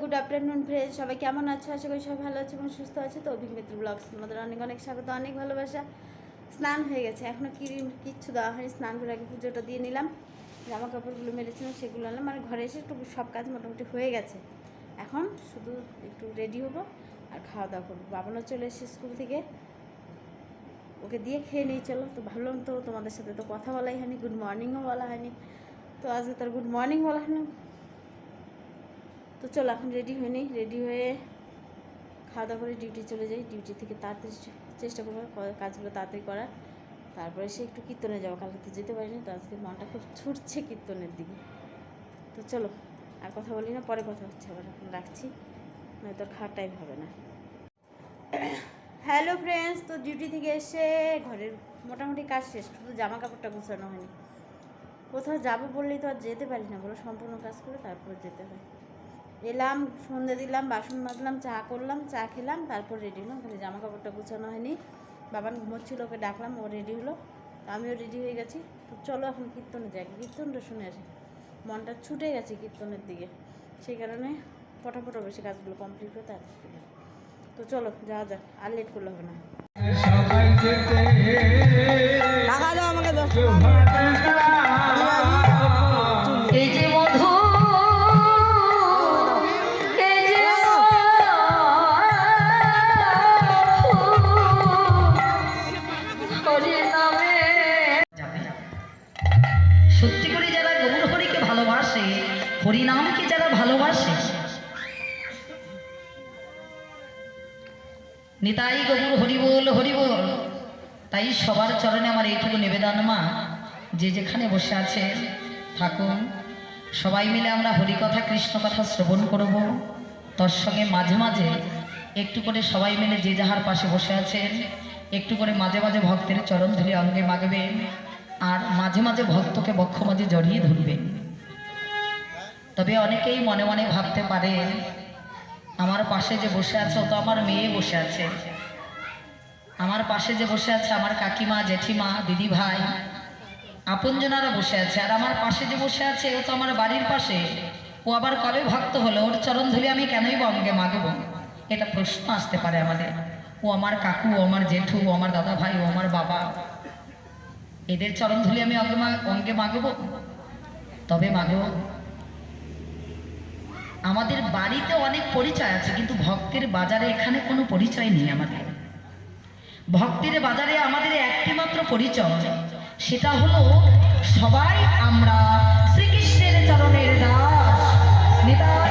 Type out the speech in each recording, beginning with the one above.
Good afternoon friend সবাই কেমন আছো? আশা করি সবাই ভালো আছে এবং সুস্থ আছে। তো অভিজ্ঞ মিত্র ব্লগস, তোমাদের অনেক অনেক স্বাগত, অনেক ভালোবাসা। স্নান হয়ে গেছে এখনও কি কিচ্ছু দেওয়া হয়নি, স্নান করে আগে পুজোটা দিয়ে নিলাম। জামা কাপড়গুলো মেরেছিলাম সেগুলো আনলাম মানে ঘরে এসে একটু সব কাজ মোটামুটি হয়ে গেছে। এখন শুধু একটু রেডি হব আর খাওয়া দাওয়া করব। বাবানও চলে এসে স্কুল থেকে। ওকে দিয়ে খেয়ে নিয়ে চলো। তো ভাবলাম তো তোমাদের সাথে তো কথা বলাই হয়নি গুড মর্নিংও বলা হয়নি। তো আজকে তার গুড মর্নিং বলা হয়নি তো চলো, এখন রেডি হয়ে নিই। রেডি হয়ে খাওয়া দাওয়া করে ডিউটি চলে যাই। ডিউটি থেকে তাড়াতাড়ি চেষ্টা করব কাজগুলো তাড়াতাড়ি করার। তারপরে সে একটু কীর্তনে যাব। কালকে তো যেতে পারিনি, তো আজকে মনটা খুব ছুটছে কীর্তনের দিকে। তো চলো, আর কথা বলি না, পরে কথা হচ্ছে আবার। এখন রাখছি। নয়তো খাওয়ার টাইম হবে না। হ্যালো ফ্রেন্ডস তো ডিউটি থেকে এসে ঘরের মোটামুটি কাজ শেষ। শুধু জামা কাপড়টা গুছানো হয়নি। কোথাও যাব বললেই তো আর যেতে পারি না। বলো, সম্পূর্ণ কাজ করে তারপর যেতে হয়। এলাম সন্ধে দিলাম বাসন মাজলাম চা করলাম চা খেলাম তারপর রেডি হলাম। খালি জামা কাপড়টা গুছানো হয়নি। বাবান ঘুমোচ্ছিল ওকে ডাকলাম ও রেডি হলো। তো আমিও রেডি হয়ে গেছি। তো চলো এখন কীর্তনে যাই। কীর্তনটা শুনে আসি। মনটা ছুটে গেছে কীর্তনের দিকে। সেই কারণে ফটাফট বেশি কাজগুলো কমপ্লিট হতে আর তো চলো যাওয়া যাক। আর লেট করলে হবে না। টাকা দাও আমাকে দশ তাই সবার চরণে আমার এইটুকু নিবেদন, মা। যে যেখানে বসে আছে, থাকুন। সবাই মিলে আমরা হরিকথা কৃষ্ণ কথা শ্রবণ করব। তার সঙ্গে মাঝে মাঝে একটু করে সবাই মিলে যে যাহার পাশে বসে আছেন, একটু করে মাঝে মাঝে ভক্তের চরণ ধরে অঙ্গে মাগবেন আর মাঝে মাঝে ভক্তকে বক্ষ মাঝে জড়িয়ে ধরবেন। তবে অনেকেই মনে মনে ভাবতে পারেন, আমার পাশে যে বসে আছে, ও তো আমার মেয়ে বসে আছে। আমার পাশে যে বসে আছে আমার কাকিমা, জেঠিমা দিদি ভাই আপনজনারা বসে আছে। আর আমার পাশে যে বসে আছে, ও তো আমার বাড়ির পাশে। ও আবার কবে ভক্ত হলো? ওর চরণ ধরে আমি কেনই বা অঙ্গে মাগব? এটা প্রশ্ন আসতে পারে আমাদের। ও আমার কাকু, ও আমার জেঠু, ও আমার দাদা ভাই ও আমার বাবা। এদের চরণ ধুলি আমি অঙ্গে অঙ্গে মাগব? তবে মাগব? আমাদের বাড়িতে অনেক পরিচয় আছে, কিন্তু ভক্তের বাজারে এখানে কোনো পরিচয় নেই আমাদের। ভক্তের বাজারে আমাদের একটি মাত্র পরিচয় সেটা হলো সবাই আমরা শ্রীকৃষ্ণের চরণের দাস। নিতাই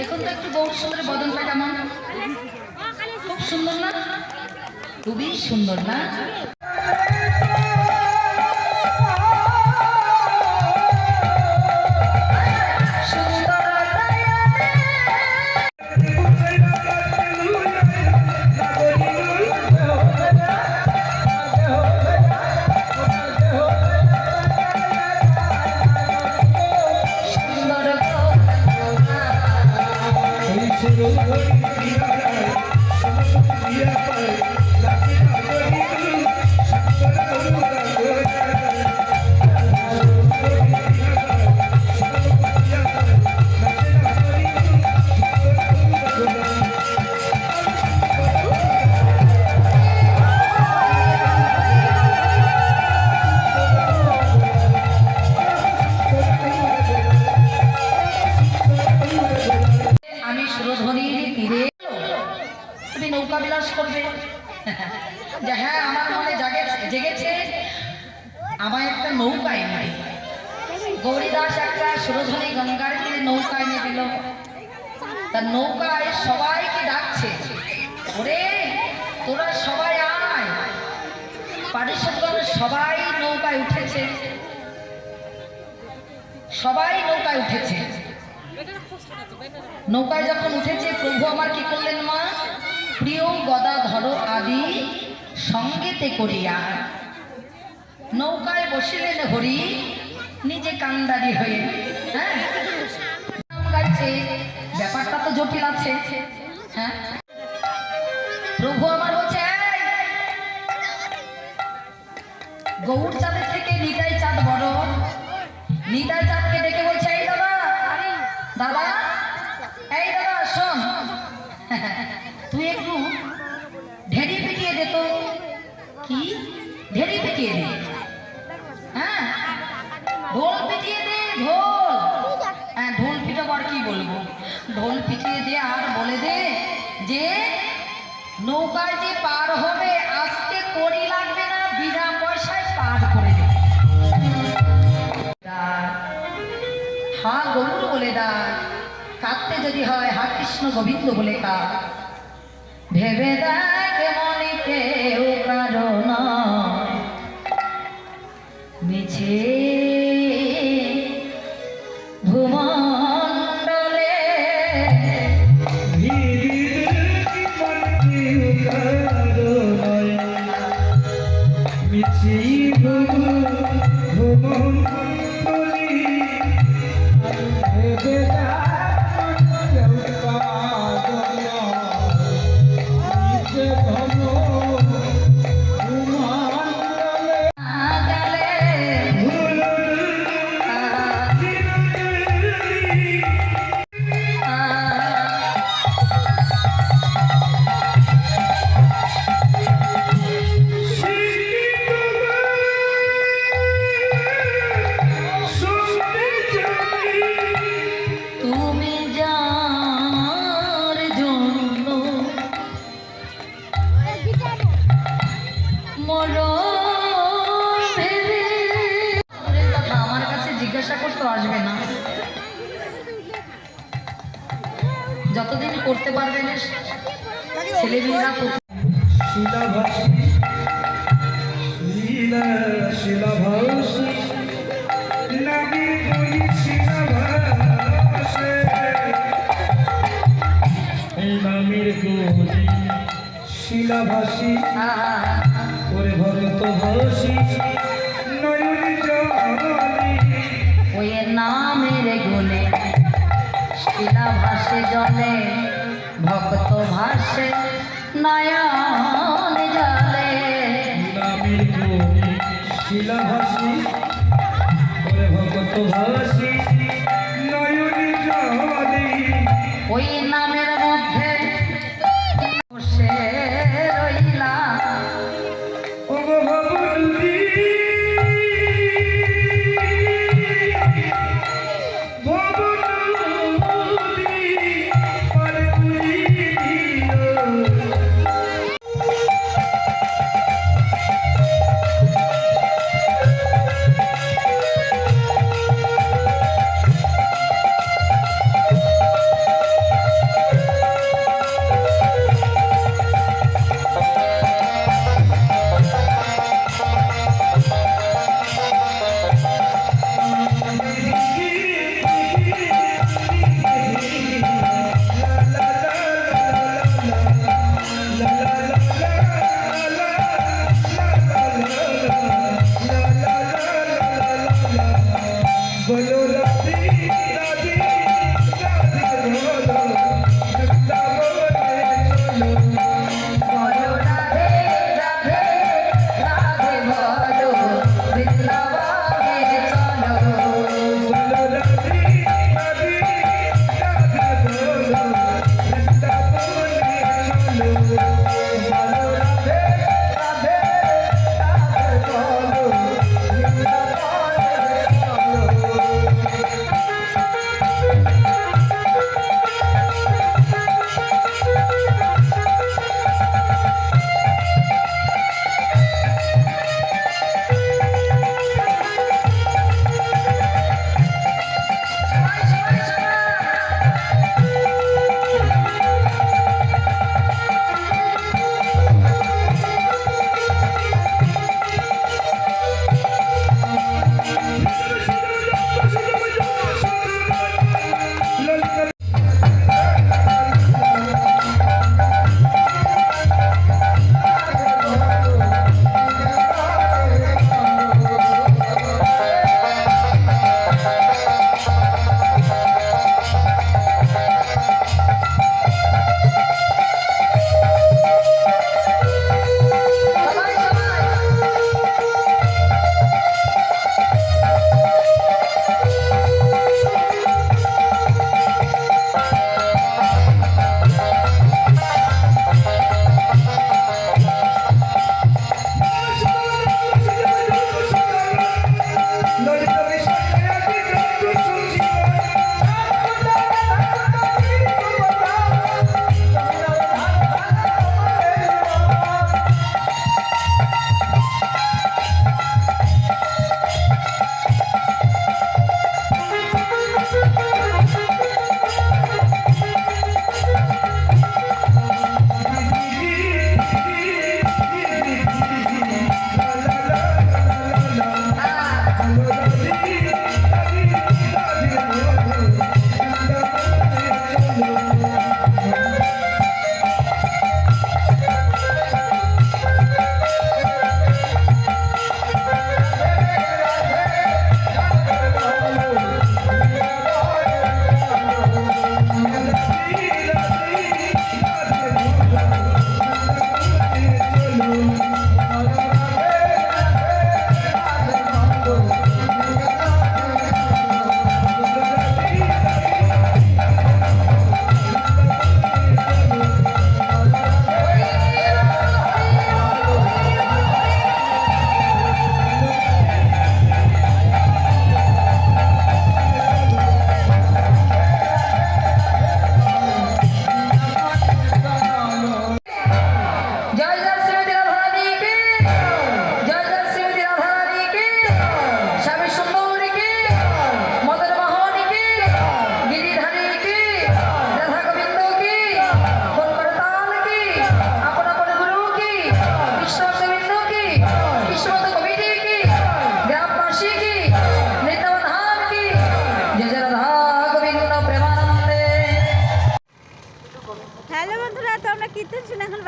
দেখুন তো একটু বউ সুন্দর বদনটা কেমন খুব সুন্দর না? খুবই সুন্দর না? একটা সুরধ্বনি গঙ্গার তীরে নৌকা এনে দিল। তার নৌকায় সবাইকে ডাকছে। ওরে, তোরা সবাই আয়। পারিষদগণ সবাই নৌকায় উঠেছে। সবাই নৌকায় উঠেছে। নৌকায় যখন উঠেছে, প্রভু আমার কি করলেন মা? প্রিয় গদা ধরো আদি, সঙ্গেতে করিয়া নৌকায় বসিলেন হরি, নিজে কান্দারি হয়ে। হ্যাঁ ব্যাপারটা তো জটিল আছে। হ্যাঁ? প্রভু আমার "এই, গৌর চাঁদের থেকে নিতাই চাঁদ বড়। নিতাই চাঁদকে ডেকে বলছে এই দাদা দাদা এই দাদা শোন। তুই একটু ঢেড়ি পিটিয়ে দে তো। কি? ঢেড়ি পিটিয়ে দে। পার হবে, আজকে করি লাগবে না, বিনা পয়সায় পার করে দে হা গরুর বলে ডাক। কাঁদতে যদি হয়, হা, কৃষ্ণ গোবিন্দ বলে কাক ভেবে দেখ আমার কাছে জিজ্ঞাসা করতে আসবে না যতদিন করতে পারবেন ছেলেমেয়েরা করতে- শিলাভাসী শিলাভাসী এই নামের ভাসী গুণে শিলা ভাসে জলে ভক্ত ভাসে নয়ন জলে। শিলাভাসী ওরে ভগত ভাসী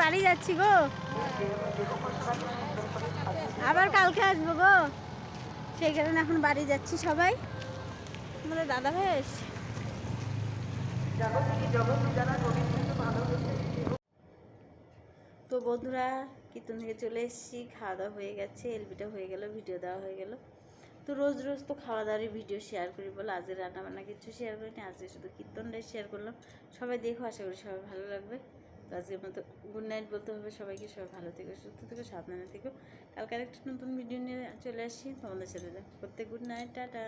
বাড়ি যাচ্ছি গো। আবার কালকে আসব গো। সেই কারণে এখন বাড়ি যাচ্ছি সবাই। আমাদের দাদা ভাই এসছে। তো বন্ধুরা, কীর্তন থেকে চলে এসেছি। খাওয়া দাওয়া হয়ে গেছে, এলবিটা হয়ে গেল, ভিডিও দেওয়া হয়ে গেল। তো রোজ রোজ তো খাওয়া দাওয়ারই ভিডিও শেয়ার করি বলে। আজকে রান্না বান্না কিছু শেয়ার করিনি, আজকে শুধু কীর্তনটাই শেয়ার করলাম। সবাই দেখো, আশা করি সবাই ভালো লাগবে। তো আজকের মতো গুড নাইট বলতে হবে। সবাইকে সবাই ভালো থেকো, সুস্থ থেকো, সাবধানে থেকো। কালকে আরেকটা নতুন ভিডিও নিয়ে চলে আসি তোমাদের সাথে প্রত্যেক গুড নাইট টাটা।